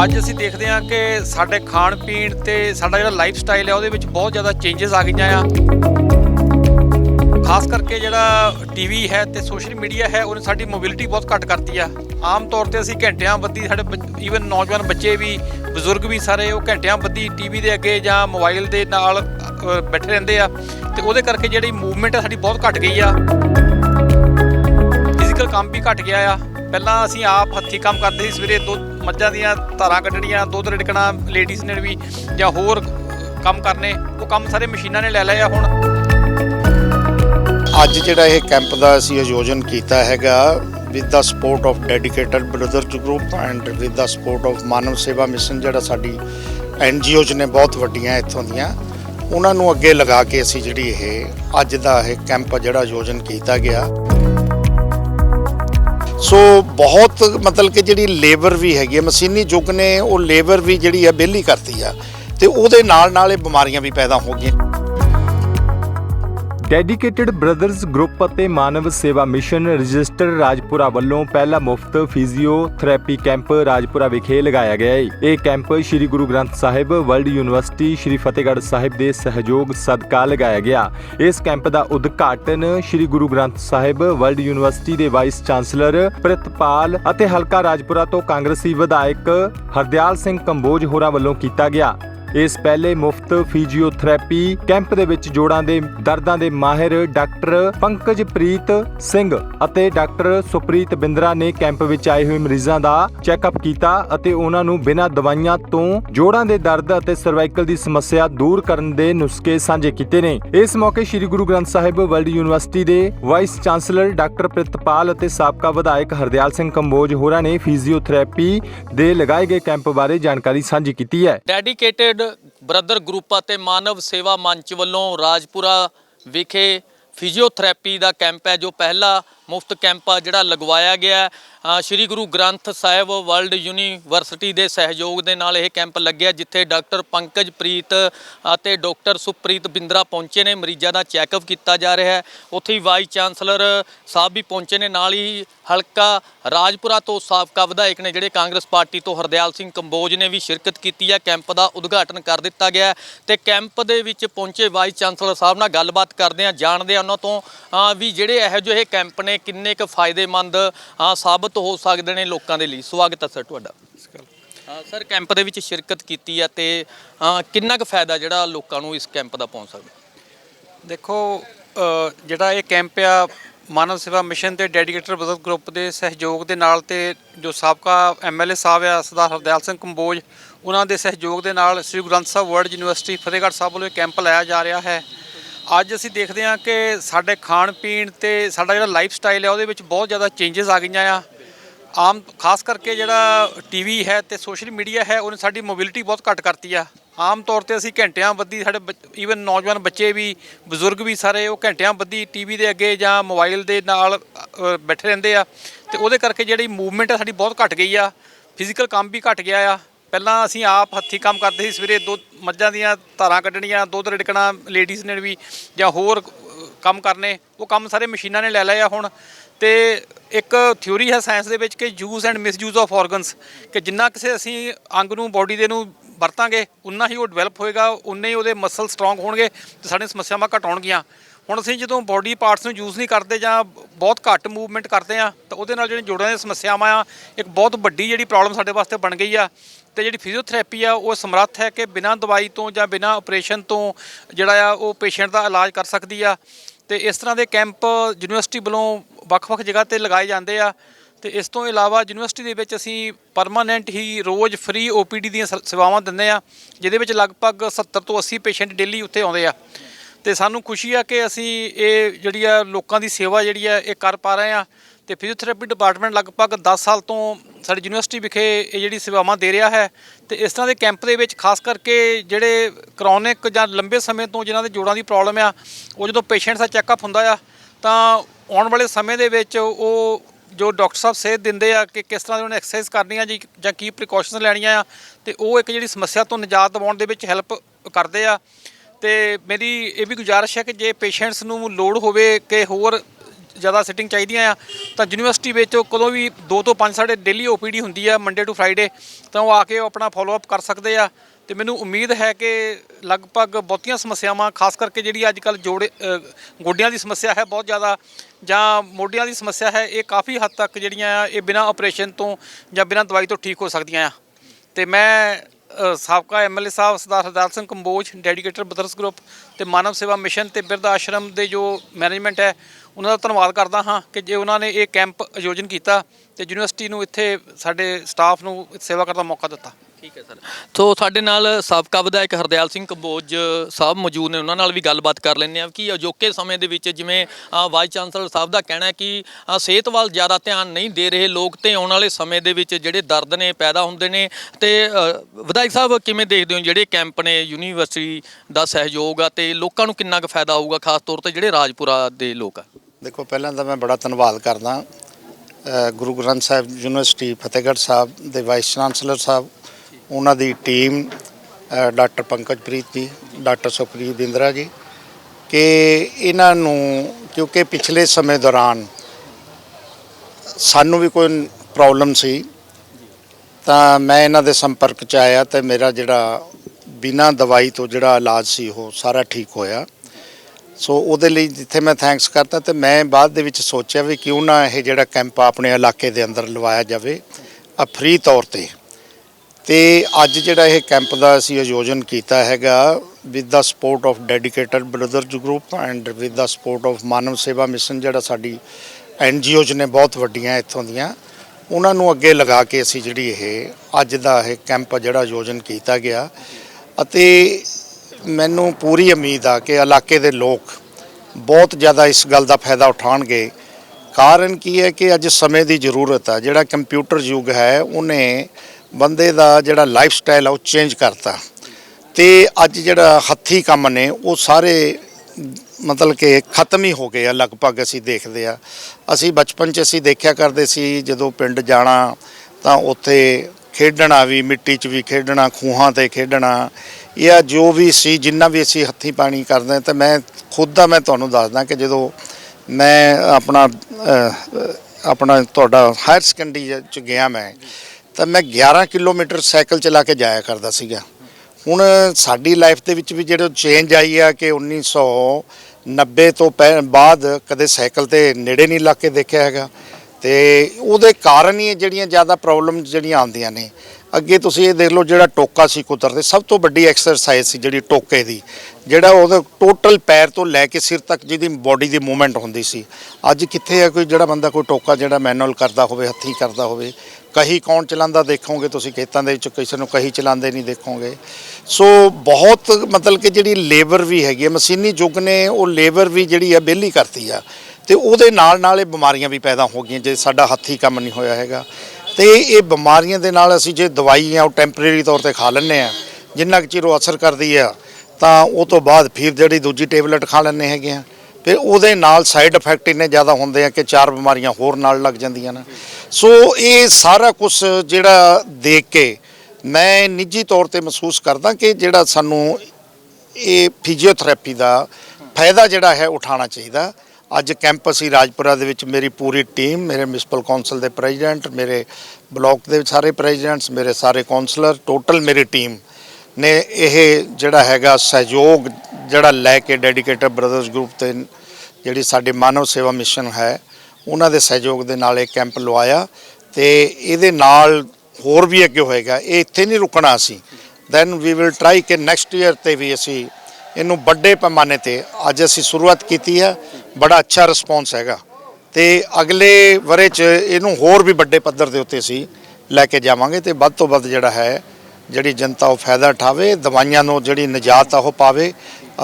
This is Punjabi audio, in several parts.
ਅੱਜ ਅਸੀਂ ਦੇਖਦੇ ਹਾਂ ਕਿ ਸਾਡੇ ਖਾਣ ਪੀਣ ਤੇ ਸਾਡਾ ਜਿਹੜਾ ਲਾਈਫ ਸਟਾਈਲ ਹੈ ਉਹਦੇ ਵਿੱਚ ਬਹੁਤ ਜ਼ਿਆਦਾ ਚੇਂਜਸ ਆ ਗਈਆਂ ਆ। ਖਾਸ ਕਰਕੇ ਜਿਹੜਾ ਟੀਵੀ ਹੈ ਤੇ ਸੋਸ਼ਲ ਮੀਡੀਆ ਹੈ, ਉਹਨੇ ਸਾਡੀ ਮੋਬਿਲਿਟੀ ਬਹੁਤ ਘੱਟ ਕਰਤੀ ਆ। ਆਮ ਤੌਰ ਤੇ ਅਸੀਂ ਘੰਟਿਆਂ ਬੱਧੀ ਸਾਡੇ ਈਵਨ ਨੌਜਵਾਨ ਬੱਚੇ ਵੀ, ਬਜ਼ੁਰਗ ਵੀ ਸਾਰੇ, ਉਹ ਘੰਟਿਆਂ ਬੱਧੀ ਟੀਵੀ ਦੇ ਅੱਗੇ ਜਾਂ ਮੋਬਾਈਲ ਦੇ ਨਾਲ ਬੈਠੇ ਰਹਿੰਦੇ ਆ। ਤੇ ਉਹਦੇ ਕਰਕੇ ਜਿਹੜੀ ਮੂਵਮੈਂਟ ਆ ਸਾਡੀ ਬਹੁਤ ਘੱਟ ਗਈ ਆ। ਫਿਜ਼ੀਕਲ ਕੰਮ ਵੀ ਘਟ ਗਿਆ ਆ। ਪਹਿਲਾਂ ਅਸੀਂ ਆਪ ਹੱਥੀ ਕੰਮ ਕਰਦੇ ਸੀ, ਸਵੇਰੇ ਦੋ ਮੱਝਾਂ ਦੀਆਂ ਧਾਰਾਂ ਕੱਢਣੀਆਂ, ਦੁੱਧ ਰਿੜਕਣਾ ਲੇਡੀਜ਼ ਨੇ ਵੀ ਜਾਂ ਹੋਰ ਕੰਮ ਕਰਨੇ, ਉਹ ਕੰਮ ਸਾਰੇ ਮਸ਼ੀਨਾਂ ਨੇ ਲੈ ਲਏ ਹੁਣ। ਅੱਜ ਜਿਹੜਾ ਇਹ ਕੈਂਪ ਦਾ ਅਸੀਂ ਆਯੋਜਨ ਕੀਤਾ ਹੈਗਾ with the support of dedicated brothers group and with the support of Manav Seva mission ਜਿਹੜਾ ਸਾਡੀ ਐਨਜੀਓਜ਼ ਨੇ ਬਹੁਤ ਵੱਡੀਆਂ ਇੱਥੋਂ ਦੀਆਂ, ਉਹਨਾਂ ਨੂੰ ਅੱਗੇ ਲਗਾ ਕੇ ਅਸੀਂ ਜਿਹੜੀ ਇਹ ਅੱਜ ਦਾ ਇਹ ਕੈਂਪ ਜਿਹੜਾ ਆਯੋਜਨ ਕੀਤਾ ਗਿਆ। ਸੋ ਬਹੁਤ ਮਤਲਬ ਕਿ ਜਿਹੜੀ ਲੇਬਰ ਵੀ ਹੈਗੀ ਹੈ ਮਸ਼ੀਨੀ ਯੁੱਗ ਨੇ ਉਹ ਲੇਬਰ ਵੀ ਜਿਹੜੀ ਹੈ ਵਿਹਲੀ ਕਰਤੀ ਆ ਤੇ ਉਹਦੇ ਨਾਲ ਨਾਲ ਇਹ ਬਿਮਾਰੀਆਂ ਵੀ ਪੈਦਾ ਹੋ ਗਈਆਂ। ਡੈਡੀਕੇਟਿਡ ਬ੍ਰਦਰਜ਼ ਗਰੁੱਪ ਅਤੇ ਮਾਨਵ ਸੇਵਾ ਮਿਸ਼ਨ ਰਜਿਸਟਰ ਰਾਜਪੁਰਾ ਵੱਲੋਂ ਪਹਿਲਾ ਮੁਫਤ ਫਿਜ਼ੀਓਥੈਰੇਪੀ ਕੈਂਪ ਰਾਜਪੁਰਾ ਵਿਖੇ ਲਗਾਇਆ ਗਿਆ ਹੈ। ਇਹ camp Sri Guru Granth Sahib, world university, Sri Fatehgarh Sahib ਦੇ ਸਹਿਯੋਗ ਸਦਕਾ ਲਗਾਇਆ ਗਿਆ। ਇਸ ਕੈਂਪ ਦਾ ਉਦਘਾਟਨ ਸ੍ਰੀ ਗੁਰੂ ਗ੍ਰੰਥ ਸਾਹਿਬ, ਵਰਲਡ ਯੂਨੀਵਰਸਿਟੀ ਦੇ ਵਾਈਸ ਚਾਂਸਲਰ ਪ੍ਰਿਤਪਾਲ ਅਤੇ ਹਲਕਾ ਰਾਜਪੁਰਾ ਤੋਂ ਕਾਂਗਰਸੀ ਵਿਧਾਇਕ ਹਰਦਿਆਲ ਸਿੰਘ ਕੰਬੋਜ ਹੋਰਾਂ ਵੱਲੋਂ ਕੀਤਾ ਗਿਆ। ਇਸ ਪਹਿਲੇ ਮੁਫਤ ਫਿਜ਼ੀਓਥੈਰੇਪੀ ਕੈਂਪ ਦੇ ਵਿੱਚ ਜੋੜਾਂ ਦੇ ਦਰਦਾਂ ਦੇ ਮਾਹਿਰ ਡਾਕਟਰ ਪੰਕਜਪ੍ਰੀਤ ਸਿੰਘ ਅਤੇ ਡਾਕਟਰ ਸੁਪ੍ਰੀਤ ਬਿੰਦਰਾ ਨੇ ਕੈਂਪ ਵਿੱਚ ਆਏ ਹੋਏ ਮਰੀਜ਼ਾਂ ਦਾ ਚੈੱਕਅਪ ਕੀਤਾ ਅਤੇ ਉਹਨਾਂ ਨੂੰ ਬਿਨਾਂ ਦਵਾਈਆਂ ਤੋਂ ਜੋੜਾਂ ਦੇ ਦਰਦ ਅਤੇ ਸਰਵਾਈਕਲ ਦੀ ਸਮੱਸਿਆ ਦੂਰ ਕਰਨ ਦੇ ਨੁਸਖੇ ਸਾਂਝੇ ਕੀਤੇ ਨੇ। ਇਸ ਮੌਕੇ ਸ੍ਰੀ ਗੁਰੂ ਗ੍ਰੰਥ ਸਾਹਿਬ ਵਰਲਡ ਯੂਨੀਵਰਸਿਟੀ ਦੇ ਵਾਈਸ ਚਾਂਸਲਰ ਡਾਕਟਰ ਪ੍ਰਿਤਪਾਲ ਅਤੇ ਸਾਬਕਾ ਵਿਧਾਇਕ ਹਰਦਿਆਲ ਸਿੰਘ ਕੰਬੋਜ ਹੋਰਾਂ ਨੇ ਫਿਜ਼ੀਓਥੈਰੇਪੀ ਦੇ ਲਗਾਏ ਗਏ ਕੈਂਪ ਬਾਰੇ ਜਾਣਕਾਰੀ ਸਾਂਝੀ ਕੀਤੀ ਹੈ। ਡੈਡੀਕੇਟਿਡ ਬ੍ਰਦਰ ਗਰੁੱਪ ਅਤੇ ਮਾਨਵ ਸੇਵਾ ਮੰਚ ਵੱਲੋਂ ਰਾਜਪੁਰਾ ਵਿਖੇ ਫਿਜ਼ੀਓਥੈਰੇਪੀ ਦਾ ਕੈਂਪ ਹੈ, ਜੋ ਪਹਿਲਾ ਮੁਫਤ ਕੈਂਪ ਆ ਜਿਹੜਾ ਲਗਵਾਇਆ ਗਿਆ ਸ਼੍ਰੀ ਗੁਰੂ ਗ੍ਰੰਥ ਸਾਹਿਬ ਵਰਲਡ ਯੂਨੀਵਰਸਿਟੀ ਦੇ ਸਹਿਯੋਗ ਦੇ ਨਾਲ ਇਹ ਕੈਂਪ ਲੱਗਿਆ, ਜਿੱਥੇ ਡਾਕਟਰ ਪੰਕਜਪ੍ਰੀਤ ਅਤੇ ਡਾਕਟਰ ਸੁਪ੍ਰੀਤ ਬਿੰਦਰਾ ਪਹੁੰਚੇ ਨੇ, ਮਰੀਜ਼ਾਂ ਦਾ ਚੈੱਕਅਪ ਕੀਤਾ ਜਾ ਰਿਹਾ ਹੈ। ਉੱਥੇ ਹੀ ਵਾਈਸ ਚਾਂਸਲਰ ਸਾਹਿਬ ਵੀ ਪਹੁੰਚੇ ਨੇ, ਨਾਲ ਹੀ ਹਲਕਾ ਰਾਜਪੁਰਾ ਤੋਂ ਸਾਬਕਾ ਵਿਧਾਇਕ ਨੇ, ਜਿਹੜੇ ਕਾਂਗਰਸ ਪਾਰਟੀ ਤੋਂ ਹਰਦਿਆਲ ਸਿੰਘ ਕੰਬੋਜ ਨੇ ਵੀ ਸ਼ਿਰਕਤ ਕੀਤੀ ਹੈ। ਕੈਂਪ ਦਾ ਉਦਘਾਟਨ ਕਰ ਦਿੱਤਾ ਗਿਆ ਹੈ ਤੇ ਕੈਂਪ ਦੇ ਵਿੱਚ ਪਹੁੰਚੇ ਵਾਈਸ ਚਾਂਸਲਰ ਸਾਹਿਬ ਨਾਲ ਗੱਲਬਾਤ ਕਰਦੇ ਆ ਜਾਣਦੇ ਆ ਉਹਨਾਂ ਤੋਂ ਵੀ ਜਿਹੜੇ ਇਹੋ ਜਿਹੇ ਕੈਂਪ ਨੇ, ਕਿੰਨੇ ਕੁ ਫਾਇਦੇਮੰਦ ਸਾਬਤ ਸਾਬਤ ਹੋ ਸਕਦੇ ਨੇ ਲੋਕਾਂ ਦੇ ਲਈ। ਸਵਾਗਤ ਹੈ ਸਰ ਤੁਹਾਡਾ। ਅ, ਸਰ ਕੈਂਪ ਦੇ ਵਿੱਚ ਸ਼ਿਰਕਤ ਕੀਤੀ ਹੈ ਤੇ ਕਿੰਨਾ ਕੁ ਫਾਇਦਾ ਜਿਹੜਾ ਲੋਕਾਂ ਨੂੰ ਇਸ ਕੈਂਪ ਦਾ ਪਹੁੰਚ ਸਕਦਾ? ਦੇਖੋ ਜਿਹੜਾ ਇਹ ਕੈਂਪ ਆ ਮਾਨਵ ਸੇਵਾ ਮਿਸ਼ਨ ਤੇ ਡੈਡੀਕੇਟਡ ਬਜ਼ੁਰਗ ਗਰੁੱਪ ਦੇ ਸਹਿਯੋਗ ਦੇ ਨਾਲ ਤੇ ਜੋ ਸਾਬਕਾ ਐਮਐਲਏ ਸਾਹਿਬ ਆ ਸਰਦਾਰ ਹਰਦਿਆਲ ਸਿੰਘ ਕੰਬੋਜ ਉਹਨਾਂ ਦੇ ਸਹਿਯੋਗ ਦੇ ਨਾਲ ਸ੍ਰੀ ਗੁਰੂ ਗ੍ਰੰਥ ਸਾਹਿਬ ਵਰਲਡ ਯੂਨੀਵਰਸਿਟੀ ਫਤਿਹਗੜ੍ਹ ਸਾਹਿਬ ਵੱਲੋਂ ਇਹ ਕੈਂਪ ਲਾਇਆ ਜਾ ਰਿਹਾ ਹੈ। ਅੱਜ ਅਸੀਂ ਦੇਖਦੇ ਹਾਂ ਕਿ ਸਾਡੇ ਖਾਣ ਪੀਣ ਤੇ ਸਾਡਾ ਜਿਹੜਾ ਲਾਈਫ ਸਟਾਈਲ ਹੈ ਉਹਦੇ ਵਿੱਚ ਬਹੁਤ ਜ਼ਿਆਦਾ ਚੇਂਜਸ ਆ ਗਈਆਂ ਆ। ਆਮ ਖਾਸ ਕਰਕੇ ਜਿਹੜਾ ਟੀਵੀ ਹੈ ਤੇ ਸੋਸ਼ਲ ਮੀਡੀਆ ਹੈ, ਉਹਨੇ ਸਾਡੀ ਮੋਬਿਲਿਟੀ ਬਹੁਤ ਘੱਟ ਕਰਤੀ ਆ। ਆਮ ਤੌਰ ਤੇ ਅਸੀਂ ਘੰਟਿਆਂ ਬੱਧੀ ਸਾਡੇ ਈਵਨ ਨੌਜਵਾਨ ਬੱਚੇ ਵੀ, ਬਜ਼ੁਰਗ ਵੀ ਸਾਰੇ ਉਹ ਘੰਟਿਆਂ ਬੱਧੀ ਟੀਵੀ ਦੇ ਅੱਗੇ ਜਾਂ ਮੋਬਾਈਲ ਦੇ ਨਾਲ ਬੈਠੇ ਰਹਿੰਦੇ ਆ। ਤੇ ਉਹਦੇ ਕਰਕੇ ਜਿਹੜੀ ਮੂਵਮੈਂਟ ਆ ਸਾਡੀ ਬਹੁਤ ਘੱਟ ਗਈ ਆ। ਫਿਜ਼ੀਕਲ ਕੰਮ ਵੀ ਘੱਟ ਗਿਆ ਆ। ਪਹਿਲਾਂ ਅਸੀਂ ਆਪ ਹੱਥੀ ਕੰਮ ਕਰਦੇ ਸੀ, ਸਵੇਰੇ ਦੋ ਮੱਝਾਂ ਦੀਆਂ ਧਾਰਾਂ ਕੱਢਣੀਆਂ, ਦੁੱਧ ਰਿੜਕਣਾ ਲੇਡੀਜ਼ ਨੇ ਵੀ ਜਾਂ ਹੋਰ ਕੰਮ ਕਰਨੇ, ਉਹ ਕੰਮ ਸਾਰੇ ਮਸ਼ੀਨਾਂ ਨੇ ਲੈ ਲਏ ਆ ਹੁਣ। ਤੇ ਇੱਕ ਥਿਊਰੀ ਹੈ ਸਾਇੰਸ ਦੇ ਵਿੱਚ ਕਿ use and misuse of organs ਕਿ ਜਿੰਨਾ ਕਿਸੇ ਅਸੀਂ ਅੰਗ ਨੂੰ ਬਾਡੀ ਦੇ ਨੂੰ ਵਰਤਾਂਗੇ, ਉਨਾ ਹੀ ਉਹ ਡਿਵੈਲਪ ਹੋਏਗਾ, ਉਨੇ ਹੀ ਉਹਦੇ ਮਸਲ ਸਟਰੋਂਗ ਹੋਣਗੇ ਤੇ ਸਾਡੀਆਂ ਸਮੱਸਿਆਵਾਂ ਘਟ ਹੋਣਗੀਆਂ ਹੁਣ ਅਸੀਂ ਜਦੋਂ ਬਾਡੀ ਪਾਰਟਸ ਨੂੰ ਯੂਜ਼ ਨਹੀਂ ਕਰਦੇ ਜਾਂ ਬਹੁਤ ਘੱਟ ਮੂਵਮੈਂਟ ਕਰਦੇ ਆ ਤਾਂ ਉਹਦੇ ਨਾਲ ਜਿਹੜੀਆਂ ਜੋੜਾਂ ਦੀਆਂ ਸਮੱਸਿਆਵਾਂ ਆ, ਇੱਕ ਬਹੁਤ ਵੱਡੀ ਜਿਹੜੀ ਪ੍ਰੋਬਲਮ ਸਾਡੇ ਵਾਸਤੇ ਬਣ ਗਈ ਆ। ਤੇ ਜਿਹੜੀ ਫਿਜ਼ੀਓਥੈਰੇਪੀ ਆ, ਉਹ ਸਮਰੱਥ ਹੈ ਕਿ ਬਿਨਾਂ ਦਵਾਈ ਤੋਂ ਜਾਂ ਬਿਨਾਂ ਆਪਰੇਸ਼ਨ ਤੋਂ ਜਿਹੜਾ ਆ, ਉਹ ਪੇਸ਼ੈਂਟ ਦਾ ਇਲਾਜ ਕਰ ਸਕਦੀ ਆ। ਤੇ ਇਸ ਤਰ੍ਹਾਂ ਦੇ ਕੈਂਪ ਯੂਨੀਵਰਸਿਟੀ ਵੱਲੋਂ ਵੱਖ-ਵੱਖ ਜਗ੍ਹਾ ਤੇ ਲਗਾਏ ਜਾਂਦੇ ਆ। ਤੇ ਇਸ ਤੋਂ ਇਲਾਵਾ ਯੂਨੀਵਰਸਿਟੀ ਦੇ ਵਿੱਚ ਅਸੀਂ ਪਰਮਾਨੈਂਟ ਹੀ ਰੋਜ਼ ਫ੍ਰੀ ਓਪੀਡੀ ਦੀਆਂ ਸ- ਸੇਵਾਵਾਂ ਦਿੰਦੇ ਆ, ਜਿਹਦੇ ਵਿੱਚ ਲਗਭਗ 70 ਤੋਂ 80 ਪੇਸ਼ੈਂਟ ਡੇਲੀ ਉੱਥੇ ਆਉਂਦੇ ਆ। ਤੇ ਸਾਨੂੰ ਖੁਸ਼ੀ ਆ ਕਿ ਅਸੀਂ ਇਹ ਜਿਹੜੀ ਆ ਲੋਕਾਂ ਦੀ ਸੇਵਾ ਜਿਹੜੀ ਆ, ਇਹ ਕਰ ਪਾ ਰਹੇ ਆ। ਤੇ ਫਿਜ਼ੀਓਥੈਰੇਪੀ ਡਿਪਾਰਟਮੈਂਟ ਲਗਭਗ 10 ਸਾਲ ਤੋਂ ਸਾਡੀ ਯੂਨੀਵਰਸਿਟੀ ਵਿਖੇ ਇਹ ਜਿਹੜੀ ਸੇਵਾਵਾਂ ਦੇ ਰਿਹਾ ਹੈ ਤੇ ਇਸ ਤਰ੍ਹਾਂ ਦੇ ਕੈਂਪ ਦੇ ਵਿੱਚ ਖਾਸ ਕਰਕੇ ਜਿਹੜੇ ਕ੍ਰੋਨਿਕ ਜਾਂ ਲੰਬੇ ਸਮੇਂ ਤੋਂ ਜਿਨ੍ਹਾਂ ਦੇ ਜੋੜਾਂ ਦੀ ਪ੍ਰੋਬਲਮ ਆ, ਉਹ ਜਦੋਂ ਪੇਸ਼ੈਂਟਸ ਦਾ ਚੈੱਕਅਪ ਹੁੰਦਾ ਆ, ਤਾਂ ਆਉਣ ਵਾਲੇ ਸਮੇਂ ਦੇ ਵਿੱਚ ਉਹ ਜੋ ਡਾਕਟਰ ਸਾਹਿਬ ਸੇਧ ਦਿੰਦੇ ਆ ਕਿ ਕਿਸ ਤਰ੍ਹਾਂ ਦੀ ਉਹਨੇ ਐਕਸਰਸਾਈਜ਼ ਕਰਨੀ ਆ ਜੀ ਜਾਂ ਕੀ ਪ੍ਰੀਕਾਸ਼ਨਸ ਲੈਣੀਆਂ ਆ, ਤੇ ਉਹ ਇੱਕ ਜਿਹੜੀ ਸਮੱਸਿਆ ਤੋਂ ਨਿਜਾਤ ਦਿਵਾਉਣ ਦੇ ਵਿੱਚ ਹੈਲਪ ਕਰਦੇ ਆ। ਤੇ ਮੇਰੀ ਇਹ ਵੀ ਗੁਜ਼ਾਰਿਸ਼ ਹੈ ਕਿ ਜੇ ਪੇਸ਼ੈਂਟਸ ਨੂੰ ਲੋੜ ਹੋਵੇ ਕਿ ਹੋਰ ਜ਼ਿਆਦਾ ਸਿਟਿੰਗ ਚਾਹੀਦੀਆਂ ਆ, ਤਾਂ ਯੂਨੀਵਰਸਿਟੀ ਵਿੱਚ ਕਦੋਂ ਵੀ 2 ਤੋਂ 5 ਸਾਡੇ ਡੇਲੀ ਓਪੀਡੀ ਹੁੰਦੀ ਆ ਮੰਡੇ ਟੂ ਫਰਾਈਡੇ ਤਾਂ ਉਹ ਆ ਕੇ ਉਹ ਆਪਣਾ ਫਾਲੋ ਅਪ ਕਰ ਸਕਦੇ ਆ। ਤੇ ਮੈਨੂੰ ਉਮੀਦ ਹੈ ਕਿ ਲਗਭਗ ਬਹੁਤੀਆਂ ਸਮੱਸਿਆਵਾਂ, ਖਾਸ ਕਰਕੇ ਜਿਹੜੀ ਅੱਜ ਕੱਲ ਜੋੜੇ ਗੋਡਿਆਂ ਦੀ ਸਮੱਸਿਆ ਹੈ ਬਹੁਤ ਜ਼ਿਆਦਾ, ਜਾਂ ਮੋਢਿਆਂ ਦੀ ਸਮੱਸਿਆ ਹੈ, ਇਹ ਕਾਫੀ ਹੱਦ ਤੱਕ ਜਿਹੜੀਆਂ ਆ, ਇਹ ਬਿਨਾਂ ਆਪਰੇਸ਼ਨ ਤੋਂ ਜਾਂ ਬਿਨਾਂ ਦਵਾਈ ਤੋਂ ਠੀਕ ਹੋ ਸਕਦੀਆਂ ਆ। ਤੇ ਮੈਂ ਸਾਬਕਾ ਐਮਐਲਏ ਸਾਹਿਬ Sardar Hardal Singh Kamboj dedicated brothers group ਤੇ ਮਾਨਵ ਸੇਵਾ ਮਿਸ਼ਨ ਤੇ ਬਿਰਧ ਆਸ਼ਰਮ ਦੇ ਜੋ ਮੈਨੇਜਮੈਂਟ ਹੈ, ਉਹਨਾਂ ਦਾ ਧੰਨਵਾਦ ਕਰਦਾ ਹਾਂ ਕਿ ਜੇ ਉਹਨਾਂ ਨੇ ਇਹ ਕੈਂਪ ਆਯੋਜਨ ਕੀਤਾ ਤੇ ਯੂਨੀਵਰਸਿਟੀ ਨੂੰ ਇੱਥੇ ਸਾਡੇ ਸਟਾਫ ਨੂੰ ਸੇਵਾ ਕਰਨ ਦਾ ਮੌਕਾ ਦਿੱਤਾ। ਠੀਕ ਹੈ ਸਰ। ਸੋ ਸਾਡੇ ਨਾਲ ਸਾਬਕਾ ਵਿਧਾਇਕ ਹਰਦਿਆਲ ਸਿੰਘ ਕੰਬੋਜ ਸਾਹਿਬ ਮੌਜੂਦ ਨੇ ਉਹਨਾਂ ਨਾਲ ਵੀ ਗੱਲਬਾਤ ਕਰ ਲੈਂਦੇ ਆ ਕਿ ਅਜੋਕੇ ਸਮੇਂ ਦੇ ਵਿੱਚ ਜਿਵੇਂ ਵਾਈਸ ਚਾਂਸਲਰ ਸਾਹਿਬ ਦਾ ਕਹਿਣਾ ਹੈ ਕਿ ਅ, ਸਿਹਤ ਵੱਲ ਜ਼ਿਆਦਾ ਧਿਆਨ ਨਹੀਂ ਦੇ ਰਹੇ ਲੋਕ ਤੇ ਆਉਣ ਵਾਲੇ ਸਮੇਂ ਦੇ ਵਿੱਚ ਜਿਹੜੇ ਦਰਦ ਨੇ ਪੈਦਾ ਹੁੰਦੇ ਨੇ ਤੇ ਅ, ਵਿਧਾਇਕ ਸਾਹਿਬ ਕਿਵੇਂ ਦੇਖਦੇ ਹੋ ਜਿਹੜੇ ਕੈਂਪ ਨੇ ਯੂਨੀਵਰਸਿਟੀ ਦਾ ਸਹਿਯੋਗ ਆ ਤੇ ਲੋਕਾਂ ਨੂੰ ਕਿੰਨਾ ਕੁ ਫਾਇਦਾ ਹੋਊਗਾ ਖਾਸ ਤੌਰ ਤੇ ਜਿਹੜੇ ਰਾਜਪੁਰਾ ਦੇ ਲੋਕ ਆ? ਦੇਖੋ ਪਹਿਲਾਂ ਤਾਂ ਮੈਂ ਬੜਾ ਧੰਨਵਾਦ ਕਰਦਾ ਅ, ਗੁਰੂ ਗ੍ਰੰਥ ਸਾਹਿਬ ਯੂਨੀਵਰਸਿਟੀ ਫਤਿਹਗੜ੍ਹ ਸਾਹਿਬ ਦੇ ਵਾਈਸ ਚਾਂਸਲਰ ਸਾਹਿਬ ਉਹਨਾਂ ਦੀ ਟੀਮ ਅ, ਡਾਕਟਰ ਪੰਕਜਪ੍ਰੀਤ ਜੀ ਡਾਕਟਰ ਸੁਖਪ੍ਰੀਤ ਬਿੰਦਰਾ ਜੀ ਕਿ ਇਹਨਾਂ ਨੂੰ ਕਿਉਂਕਿ ਪਿਛਲੇ ਸਮੇਂ ਦੌਰਾਨ ਸਾਨੂੰ ਵੀ ਕੋਈ ਪ੍ਰੋਬਲਮ ਸੀ ਤਾਂ ਮੈਂ ਇਹਨਾਂ ਦੇ ਸੰਪਰਕ ਚ ਆਇਆ ਤੇ ਮੇਰਾ ਜਿਹੜਾ ਬਿਨਾਂ ਦਵਾਈ ਤੋਂ ਜਿਹੜਾ ਇਲਾਜ ਸੀ ਉਹ ਸਾਰਾ ਠੀਕ ਹੋਇਆ। ਸੋ ਉਹਦੇ ਲਈ ਜਿੱਥੇ ਮੈਂ ਥੈਂਕਸ ਕਰਦਾ ਤੇ ਮੈਂ ਬਾਅਦ ਦੇ ਵਿੱਚ ਸੋਚਿਆ ਵੀ ਕਿਉਂ ਨਾ ਇਹ ਜਿਹੜਾ ਕੈਂਪ ਆਪਣੇ ਇਲਾਕੇ ਦੇ ਅੰਦਰ ਲਵਾਇਆ ਜਾਵੇ ਆ ਫ੍ਰੀ ਤੌਰ ਤੇ। ਤੇ ਅੱਜ ਜਿਹੜਾ ਇਹ ਕੈਂਪ ਦਾ ਅਸੀਂ ਆਯੋਜਨ ਕੀਤਾ ਹੈਗਾ with the support of dedicated brothers group and with the support of Manav Seva mission ਜਿਹੜਾ ਸਾਡੀ ਐਨਜੀਓਜ਼ ਨੇ, ਬਹੁਤ ਵੱਡੀਆਂ ਇੱਥੋਂ ਦੀਆਂ, ਉਹਨਾਂ ਨੂੰ ਅੱਗੇ ਲਗਾ ਕੇ ਅਸੀਂ ਜਿਹੜੀ ਇਹ ਅੱਜ ਦਾ ਇਹ ਕੈਂਪ ਜਿਹੜਾ ਆਯੋਜਨ ਕੀਤਾ ਗਿਆ। ਅਤੇ ਮੈਨੂੰ ਪੂਰੀ ਉਮੀਦ ਆ ਕਿ ਇਲਾਕੇ ਦੇ ਲੋਕ ਬਹੁਤ ਜ਼ਿਆਦਾ ਇਸ ਗੱਲ ਦਾ ਫਾਇਦਾ ਉਠਾਉਣਗੇ ਕਾਰਨ ਕੀ ਹੈ ਕਿ ਅੱਜ ਸਮੇਂ ਦੀ ਜ਼ਰੂਰਤ ਆ, ਜਿਹੜਾ ਕੰਪਿਊਟਰ ਯੁੱਗ ਹੈ, ਉਹਨੇ ਬੰਦੇ ਦਾ ਜਿਹੜਾ ਲਾਈਫ ਸਟਾਈਲ ਆ, ਉਹ ਚੇਂਜ ਕਰਤਾ। ਤੇ ਅੱਜ ਜਿਹੜਾ ਹੱਥੀ ਕੰਮ ਨੇ, ਉਹ ਸਾਰੇ ਮਤਲਬ ਕਿ ਖਤਮ ਹੀ ਹੋ ਗਏ ਆ, ਲਗਭਗ ਅਸੀਂ ਦੇਖਦੇ ਆ। ਅਸੀਂ ਬਚਪਨ 'ਚ ਅਸੀਂ ਦੇਖਿਆ ਕਰਦੇ ਸੀ, ਜਦੋਂ ਪਿੰਡ ਜਾਣਾ, ਤਾਂ ਉੱਥੇ ਖੇਡਣਾ ਵੀ, ਮਿੱਟੀ 'ਚ ਵੀ ਖੇਡਣਾ, ਖੂਹਾਂ ਤੇ ਖੇਡਣਾ ਇਹ ਜੋ ਵੀ ਸੀ, ਜਿੰਨਾ ਵੀ ਅਸੀਂ ਹੱਥੀ ਪਾਣੀ ਕਰਦੇ ਤਾਂ ਮੈਂ ਖੁਦ ਦਾ ਮੈਂ ਤੁਹਾਨੂੰ ਦੱਸਦਾ ਕਿ ਜਦੋਂ ਮੈਂ ਆਪਣਾ ਆਪਣਾ ਤੁਹਾਡਾ ਹਾਇਰ ਸੈਕੰਡਰੀ ਚ ਗਿਆ ਮੈਂ। ਤਾਂ ਮੈਂ 11 ਕਿਲੋਮੀਟਰ ਸਾਈਕਲ ਚਲਾ ਕੇ ਜਾਇਆ ਕਰਦਾ ਸੀਗਾ। ਹੁਣ ਸਾਡੀ ਲਾਈਫ ਦੇ ਵਿੱਚ ਵੀ ਜਿਹੜਾ ਚੇਂਜ ਆਈ ਆ ਕਿ 1990 ਤੋਂ ਪਹਿ- ਬਾਅਦ ਕਦੇ ਸਾਈਕਲ ਤੇ ਨੇੜੇ ਨਹੀਂ ਲਾ ਕੇ ਦੇਖਿਆ ਹੈਗਾ। ਤੇ ਉਹਦੇ ਕਾਰਨ ਹੀ ਜਿਹੜੀਆਂ ਜ਼ਿਆਦਾ ਪ੍ਰੋਬਲਮ ਜਿਹੜੀਆਂ ਆਉਂਦੀਆਂ ਨੇ। ਅੱਗੇ ਤੁਸੀਂ ਇਹ ਦੇਖ ਲਓ ਜਿਹੜਾ ਟੋਕਾ ਸੀ ਕੁਤਰਦੇ ਸਭ ਤੋਂ ਵੱਡੀ ਐਕਸਰਸਾਈਜ਼ ਸੀ ਜਿਹੜੀ ਟੋਕੇ ਦੀ, ਜਿਹੜਾ ਉਹਦਾ ਟੋਟਲ ਪੈਰ ਤੋਂ ਲੈ ਕੇ ਸਿਰ ਤੱਕ ਜਿਹਦੀ ਬਾਡੀ ਦੀ ਮੂਵਮੈਂਟ ਹੁੰਦੀ ਸੀ। ਅੱਜ ਕਿੱਥੇ ਆ ਕੋਈ ਜਿਹੜਾ ਬੰਦਾ ਕੋਈ ਟੋਕਾ ਜਿਹੜਾ ਮੈਨੂਅਲ ਕਰਦਾ ਹੋਵੇ, ਹੱਥੀਂ ਕਰਦਾ ਹੋਵੇ, ਕਹੀ ਕੌਣ ਚਲਾਉਂਦਾ ਦੇਖੋਗੇ ਤੁਸੀਂ ਖੇਤਾਂ ਦੇ ਵਿੱਚ, ਕਿਸੇ ਨੂੰ ਕਹੀ ਚਲਾਉਂਦੇ ਨਹੀਂ ਦੇਖੋਗੇ। ਸੋ ਬਹੁਤ ਮਤਲਬ ਕਿ ਜਿਹੜੀ ਲੇਬਰ ਵੀ ਹੈਗੀ ਹੈ ਮਸ਼ੀਨੀ ਯੁੱਗ ਨੇ ਉਹ ਲੇਬਰ ਵੀ ਜਿਹੜੀ ਹੈ ਵਿਹਲੀ ਕਰਤੀ ਆ। ਤੇ ਉਹਦੇ ਨਾਲ ਨਾਲ ਇਹ ਬਿਮਾਰੀਆਂ ਵੀ ਪੈਦਾ ਹੋ ਗਈਆਂ, ਜੇ ਸਾਡਾ ਹੱਥੀ ਕੰਮ ਨਹੀਂ ਹੋਇਆ ਹੈਗਾ। ਤੇ ਇਹ ਬਿਮਾਰੀਆਂ ਦੇ ਨਾਲ ਅਸੀਂ ਜੇ ਦਵਾਈ ਆ ਉਹ ਟੈਂਪਰੇਰੀ ਤੌਰ ਤੇ ਖਾ ਲੈਂਦੇ ਆ ਜਿੰਨਾ ਕੁ ਚਿਰ ਉਹ ਅਸਰ ਕਰਦੀ ਆ, ਤਾਂ ਉਹ ਤੋਂ ਬਾਅਦ ਫਿਰ ਜਿਹੜੀ ਦੂਜੀ ਟੇਬਲੇਟ ਖਾ ਲੈਂਦੇ ਹੈਗੇ ਆ। ਫਿਰ ਉਹਦੇ ਨਾਲ ਸਾਈਡ ਇਫੈਕਟ ਇੰਨੇ ਜ਼ਿਆਦਾ ਹੁੰਦੇ ਆ ਕਿ ਚਾਰ ਬਿਮਾਰੀਆਂ ਹੋਰ ਨਾਲ ਲੱਗ ਜਾਂਦੀਆਂ ਨੇ। ਸੋ ਇਹ ਸਾਰਾ ਕੁਝ ਜਿਹੜਾ ਦੇਖ ਕੇ ਮੈਂ ਨਿੱਜੀ ਤੌਰ ਤੇ ਮਹਿਸੂਸ ਕਰਦਾ ਕਿ ਜਿਹੜਾ ਸਾਨੂੰ ਇਹ ਫਿਜ਼ੀਓਥੈਰੇਪੀ ਦਾ ਫਾਇਦਾ ਜਿਹੜਾ ਹੈ, ਉਠਾਉਣਾ ਚਾਹੀਦਾ। ਅੱਜ ਕੈਂਪ ਅਸੀਂ ਰਾਜਪੁਰਾ ਦੇ ਵਿੱਚ ਮੇਰੀ ਪੂਰੀ ਟੀਮ, ਮੇਰੇ ਮਿਊਨਿਸਪਲ ਕੌਂਸਲ ਦੇ ਪ੍ਰੈਜ਼ੀਡੈਂਟ, ਮੇਰੇ ਬਲਾਕ ਦੇ ਸਾਰੇ ਪ੍ਰੈਜ਼ੀਡੈਂਟਸ, ਮੇਰੇ ਸਾਰੇ ਕੌਂਸਲਰ, ਟੋਟਲ ਮੇਰੀ ਟੀਮ ਨੇ ਇਹ ਜਿਹੜਾ ਹੈਗਾ ਸਹਿਯੋਗ ਜਿਹੜਾ ਲੈ ਕੇ ਡੈਡੀਕੇਟਡ ਬ੍ਰਦਰਸ ਗਰੁੱਪ ਤੇ ਜਿਹੜੀ ਸਾਡੇ ਮਾਨਵ ਸੇਵਾ ਮਿਸ਼ਨ ਹੈ, ਉਹਨਾਂ ਦੇ ਸਹਿਯੋਗ ਦੇ ਨਾਲ ਇਹ ਕੈਂਪ ਲਵਾਇਆ ਤੇ ਇਹਦੇ ਨਾਲ ਹੋਰ ਵੀ ਅੱਗੇ ਹੋਏਗਾ। ਇਹ ਇੱਥੇ ਨਹੀਂ ਰੁਕਣਾ ਅਸੀਂ। ਦੈਨ ਵੀ ਵਿਲ ਟਰਾਈ ਕਿ ਨੈਕਸਟ ਈਅਰ ਤੇ ਵੀ ਅਸੀਂ ਇਹਨੂੰ ਵੱਡੇ ਪੈਮਾਨੇ ਤੇ ਅੱਜ ਅਸੀਂ ਸ਼ੁਰੂਆਤ ਕੀਤੀ ਹੈ, ਬੜਾ ਅੱਛਾ ਰਿਸਪੌਂਸ ਹੈਗਾ। ਤੇ ਅਗਲੇ ਵਰੇ ਚ ਇਹਨੂੰ ਹੋਰ ਵੀ ਵੱਡੇ ਪੱਧਰ ਦੇ ਉੱਤੇ ਅਸੀਂ ਲੈ ਕੇ ਜਾਵਾਂਗੇ ਤੇ ਵੱਧ ਤੋਂ ਵੱਧ ਜਿਹੜਾ ਹੈ, ਜਿਹੜੀ ਜਨਤਾ ਉਹ ਫਾਇਦਾ ਉਠਾਵੇ, ਦਵਾਈਆਂ ਨੂੰ ਜਿਹੜੀ ਨਿਜਾਤ ਆ ਉਹ ਪਾਵੇ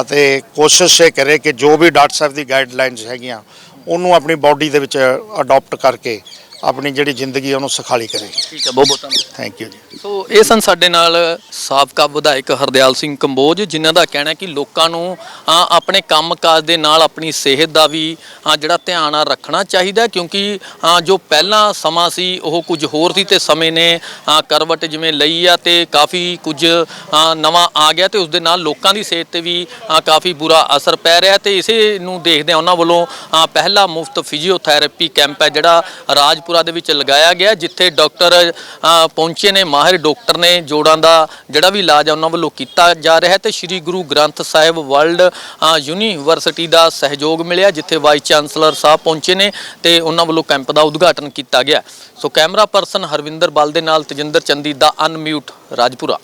ਅਤੇ ਕੋਸ਼ਿਸ਼ ਇਹ ਕਰੇ ਕਿ ਜੋ ਵੀ ਡਾਕਟਰ ਸਾਹਿਬ ਦੀ ਗਾਈਡਲਾਈਨਸ ਹੈਗੀਆਂ, ਉਹਨੂੰ ਆਪਣੀ ਬਾਡੀ ਦੇ ਵਿੱਚ ਅਡਾਪਟ ਕਰਕੇ ਆਪਣੀ ਜਿਹੜੀ ਜ਼ਿੰਦਗੀ ਉਹਨੂੰ ਸੁਖਾਲੀ ਕਰੇ। ਠੀਕ ਹੈ ਬਹੁਤ ਬਹੁਤ ਧੰਨਵਾਦ। ਥੈਂਕ ਯੂ ਜੀ। ਸੋ ਇਹ ਸਨ ਸਾਡੇ ਨਾਲ ਸਾਬਕਾ ਵਿਧਾਇਕ ਹਰਦਿਆਲ ਸਿੰਘ ਕੰਬੋਜ ਜਿਨ੍ਹਾਂ ਦਾ ਕਹਿਣਾ ਹੈ ਕਿ ਲੋਕਾਂ ਨੂੰ ਅ, ਆਪਣੇ ਕੰਮਕਾਜ ਦੇ ਨਾਲ ਆਪਣੀ ਸਿਹਤ ਦਾ ਵੀ ਅ, ਜਿਹੜਾ ਧਿਆਨ ਆ ਰੱਖਣਾ ਚਾਹੀਦਾ ਹੈ ਕਿਉਂਕਿ ਅ, ਜੋ ਪਹਿਲਾਂ ਸਮਾਂ ਸੀ ਉਹ ਕੁਝ ਹੋਰ ਸੀ ਤੇ ਸਮੇਂ ਨੇ ਅ, ਕਰਵਟ ਜਿਵੇਂ ਲਈ ਆ ਤੇ ਕਾਫੀ ਕੁਝ ਅ, ਨਵਾਂ ਆ ਗਿਆ ਤੇ ਉਸ ਦੇ ਨਾਲ ਲੋਕਾਂ ਦੀ ਸਿਹਤ ਤੇ ਵੀ ਅ, ਕਾਫੀ ਬੁਰਾ ਅਸਰ ਪੈ ਰਿਹਾ ਤੇ ਇਸੇ ਨੂੰ ਦੇਖਦੇ ਉਹਨਾਂ ਵੱਲੋਂ ਅ, ਪਹਿਲਾ ਮੁਫਤ ਫਿਜ਼ੀਓਥੈਰੇਪੀ ਕੈਂਪ ਹੈ ਜਿਹੜਾ ਰਾਜਪੁਰਾ ਦੇ ਵਿੱਚ ਲਗਾਇਆ ਗਿਆ, ਜਿੱਥੇ ਡਾਕਟਰ ਪਹੁੰਚੇ ਨੇ, ਮਾਹਿਰ ਡਾਕਟਰ ਨੇ ਜੋੜਾਂ ਦਾ ਜਿਹੜਾ ਵੀ ਇਲਾਜ ਆ ਉਹਨਾਂ ਵੱਲੋਂ ਕੀਤਾ ਜਾ ਰਿਹਾ ਹੈ ਤੇ ਸ੍ਰੀ ਗੁਰੂ ਗ੍ਰੰਥ ਸਾਹਿਬ ਵਰਲਡ ਯੂਨੀਵਰਸਿਟੀ ਦਾ ਸਹਿਯੋਗ ਮਿਲਿਆ, ਜਿੱਥੇ ਵਾਈਸ ਚਾਂਸਲਰ ਸਾਹਿਬ ਪਹੁੰਚੇ ਨੇ ਤੇ ਉਹਨਾਂ ਵੱਲੋਂ ਕੈਂਪ ਦਾ ਉਦਘਾਟਨ ਕੀਤਾ ਗਿਆ। So camera person Harvinder Bal ਦੇ ਨਾਲ ਤਜਿੰਦਰ ਚੰਦੀ ਦਾ ਅਨਮਿਊਟ ਰਾਜਪੁਰਾ।